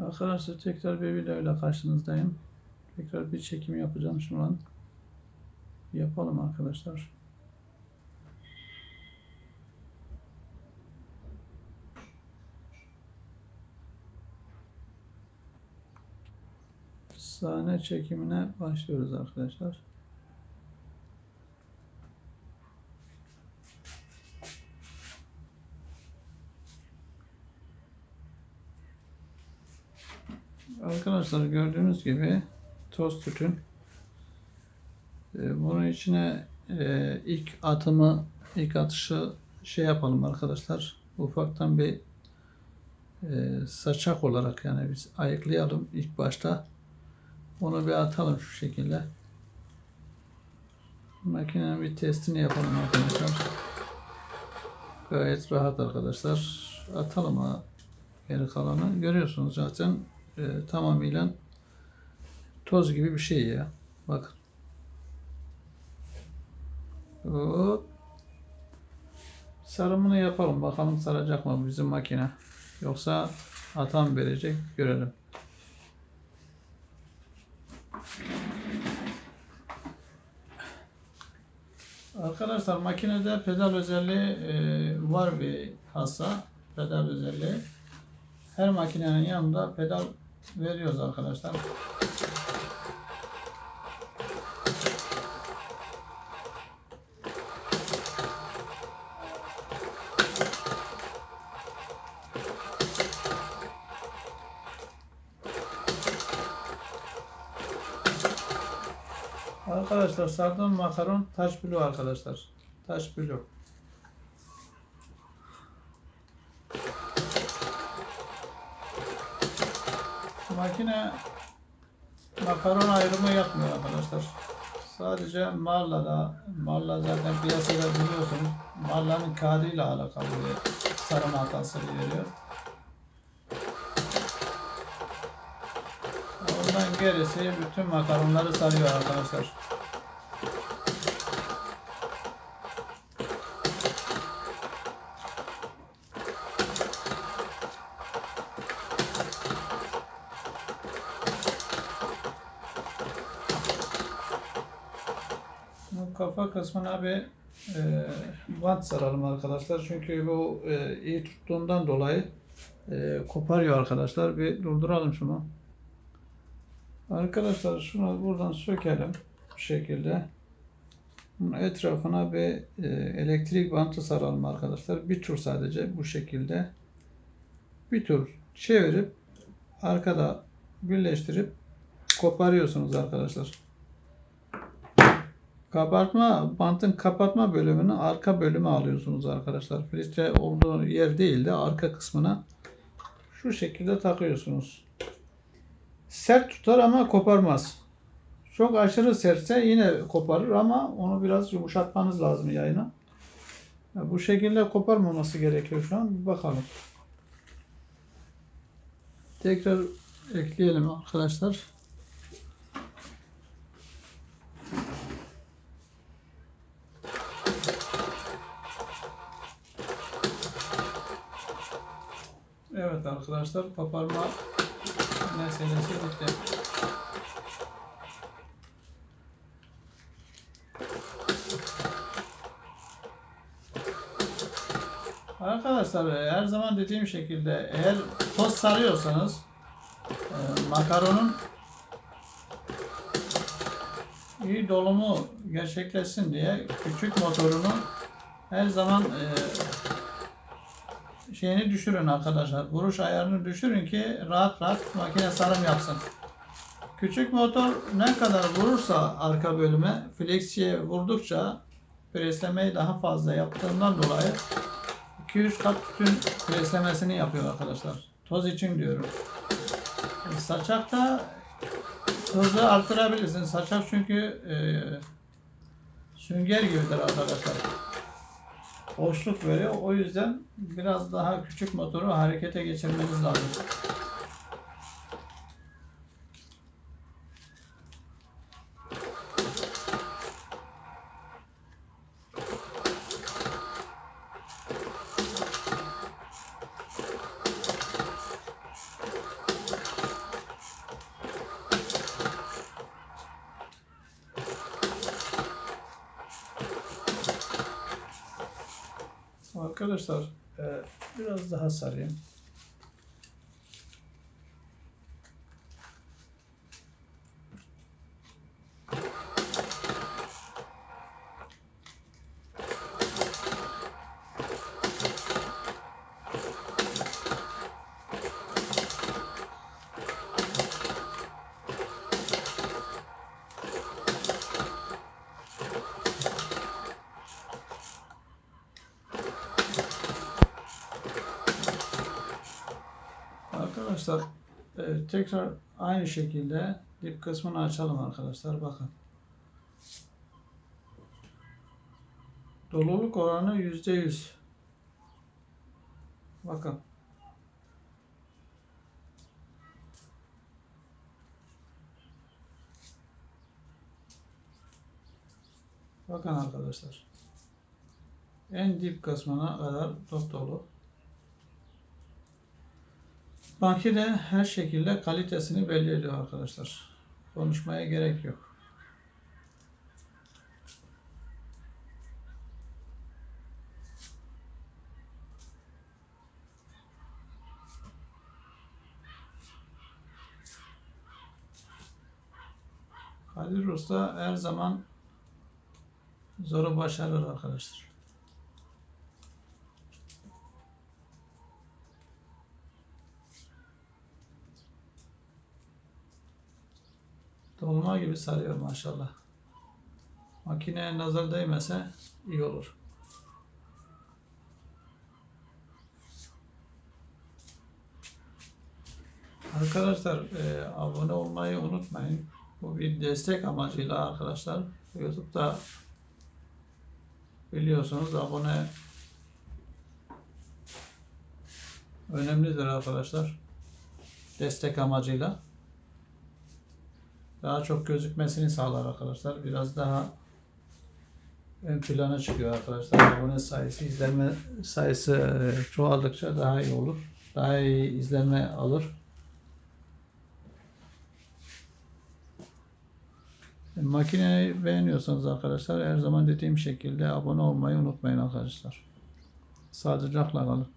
Arkadaşlar tekrar bir video ile karşınızdayım. Tekrar bir çekim yapacağım şu an. Yapalım arkadaşlar. Sahne çekimine başlıyoruz arkadaşlar. Arkadaşlar gördüğünüz gibi toz tütün. Ee, Bunun içine e, ilk atımı, ilk atışı şey yapalım arkadaşlar. Ufaktan bir e, saçak olarak yani biz ayıklayalım ilk başta. Onu bir atalım şu şekilde. Makinenin bir testini yapalım arkadaşlar. Gayet rahat arkadaşlar. Atalım ha geri kalanı. Görüyorsunuz zaten e, tamamıyla toz gibi bir şey ya. Bakın. Hop. Sarımını yapalım. Bakalım saracak mı bizim makine. Yoksa hata mı verecek görelim. Arkadaşlar makinede pedal özelliği e, var bir kasa. Pedal özelliği. Her makinenin yanında pedal veriyoruz arkadaşlar. Arkadaşlar sardığım makaron taş bloğu arkadaşlar. Taş bloğu. Makine makaron ayrımı yapmıyor arkadaşlar. Sadece Marla'da, Marla zaten piyasada biliyorsunuz. Marla'nın kağıdıyla alakalı bir sarım hatası veriyor. Ondan gerisi bütün makaronları sarıyor arkadaşlar. Bu kafa kısmına bir e, bant saralım arkadaşlar. Çünkü bu e, iyi tuttuğundan dolayı e, koparıyor arkadaşlar. Bir durduralım şunu. Arkadaşlar şunu buradan sökelim bu şekilde. Bunun etrafına bir e, elektrik bantı saralım arkadaşlar. Bir tur sadece bu şekilde. Bir tur çevirip arkada birleştirip koparıyorsunuz arkadaşlar. Kapatma, bantın kapatma bölümünü arka bölüme alıyorsunuz arkadaşlar. Filtre olduğu yer değil de arka kısmına şu şekilde takıyorsunuz. Sert tutar ama koparmaz. Çok aşırı sertse yine koparır ama onu biraz yumuşatmanız lazım yayına. Ya Bu şekilde koparmaması gerekiyor şu an. Bir bakalım. Tekrar ekleyelim arkadaşlar. Arkadaşlar koparma meselesi bitti. Arkadaşlar her zaman dediğim şekilde eğer toz sarıyorsanız e, makaronun iyi dolumu gerçekleşsin diye küçük motorunu her zaman e, şeyini düşürün arkadaşlar. Vuruş ayarını düşürün ki rahat rahat makine sarım yapsın. Küçük motor ne kadar vurursa arka bölüme flexiye vurdukça preslemeyi daha fazla yaptığından dolayı 2-3 kat bütün preslemesini yapıyor arkadaşlar. Toz için diyorum. E, Saçakta hızı artırabilirsin. Saçak çünkü e, sünger gibidir arkadaşlar boşluk veriyor. O yüzden biraz daha küçük motoru harekete geçirmeniz lazım. Arkadaşlar e, biraz daha sarayım. Arkadaşlar e, tekrar aynı şekilde dip kısmını açalım arkadaşlar bakın. Doluluk oranı yüzde yüz. Bakın. Bakın arkadaşlar. En dip kısmına kadar top dolu. Makine her şekilde kalitesini belli ediyor arkadaşlar. Konuşmaya gerek yok. Kadir Usta her zaman zoru başarır arkadaşlar. Dolma gibi sarıyor maşallah. Makineye nazar değmese iyi olur. Arkadaşlar e, abone olmayı unutmayın. Bu bir destek amacıyla arkadaşlar. YouTube'da biliyorsunuz abone önemlidir arkadaşlar. Destek amacıyla daha çok gözükmesini sağlar arkadaşlar. Biraz daha ön plana çıkıyor arkadaşlar. Abone sayısı, izlenme sayısı e, çoğaldıkça daha iyi olur. Daha iyi izlenme alır. E, Makineyi beğeniyorsanız arkadaşlar her zaman dediğim şekilde abone olmayı unutmayın arkadaşlar. Sağlıcakla kalın.